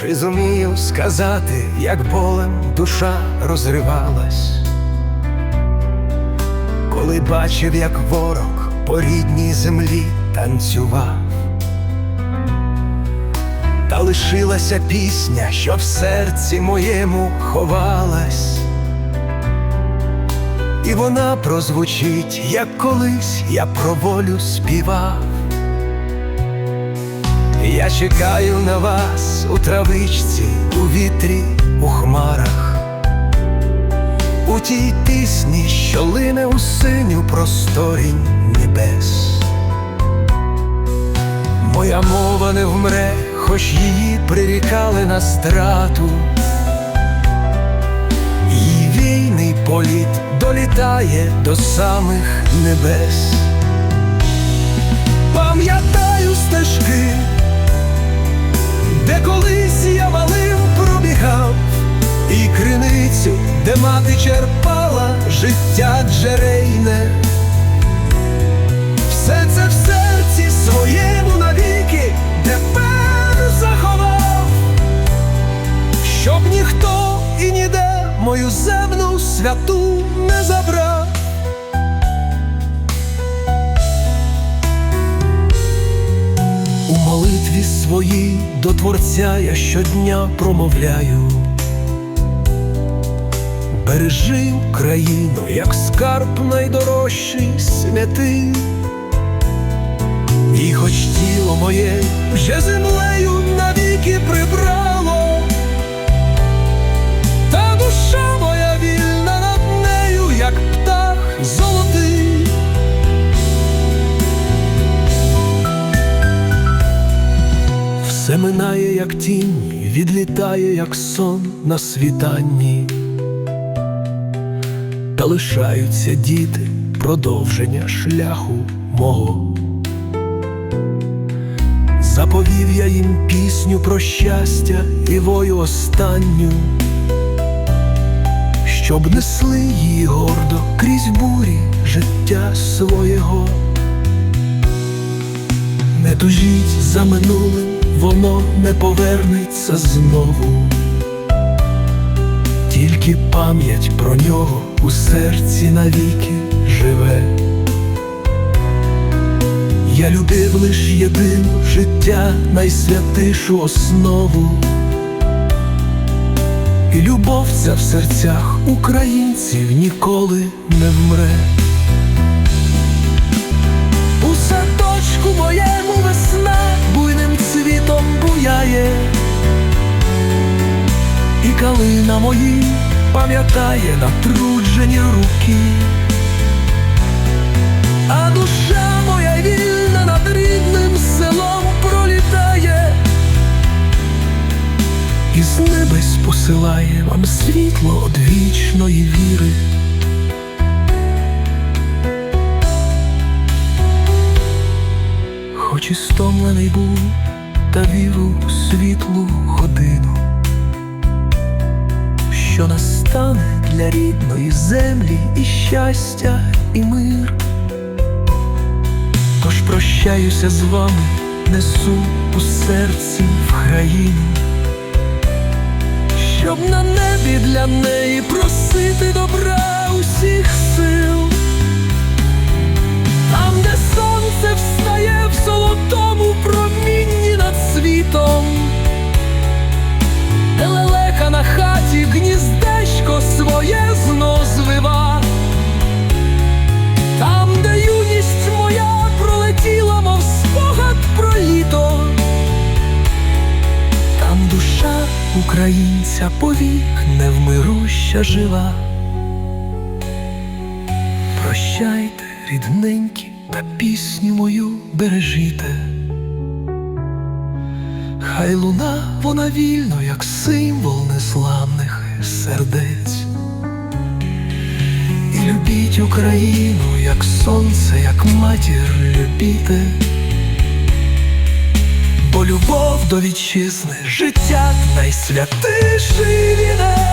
Чи зумію сказати, як болем душа розривалась, коли бачив, як ворог по рідній землі танцював, та лишилася пісня, що в серці моєму ховалась, і вона прозвучить, як колись я про волю співав. Я чекаю на вас у травичці, у вітрі, у хмарах, у тій пісні, що лине у синю просторі небес. Моя мова не вмре, хоч її прирікали на страту. Її війний політ долітає до самих небес. Пам'ятаю стежки, де колись я малим пробігав, і криницю, де мати черпала життя джерейне. Все це в серці своєму навіки тепер заховав, щоб ніхто і ніде мою земну святу не забрав. Своїй до Творця я щодня промовляю. Бережи Україну, як скарб найдорожчий святий. І хоч тіло моє вже землею Все минає, як тінь, відлітає, як сон на світанні, та лишаються діти продовження шляху мого. Заповів я їм пісню про щастя і вою останню, щоб несли її гордо крізь бурі життя свого. Не тужіть за минулим, воно не повернеться знову, тільки пам'ять про нього у серці навіки живе. Я любив лиш єдину життя найсвятишу основу, і любов ця в серцях українців ніколи не вмре. У садочку моєму весна калина мої пам'ятає натруджені руки, а душа моя вільна над рідним селом пролітає, і з небес посилає вам світло одвічної віри. Хоч і стомлений був, та віру в світлу годину, що настане для рідної землі і щастя, і мир. Тож прощаюся з вами, несу у серці в країну, щоб на небі для неї просити добра усіх сил. Українця повік невмируща жива. Прощайте, рідненькі, та пісню мою бережіте. Хай луна вона вільно, як символ незламних сердець. І любіть Україну, як сонце, як матір любіте бо любов до вітчизни життя найсвятіший вінець.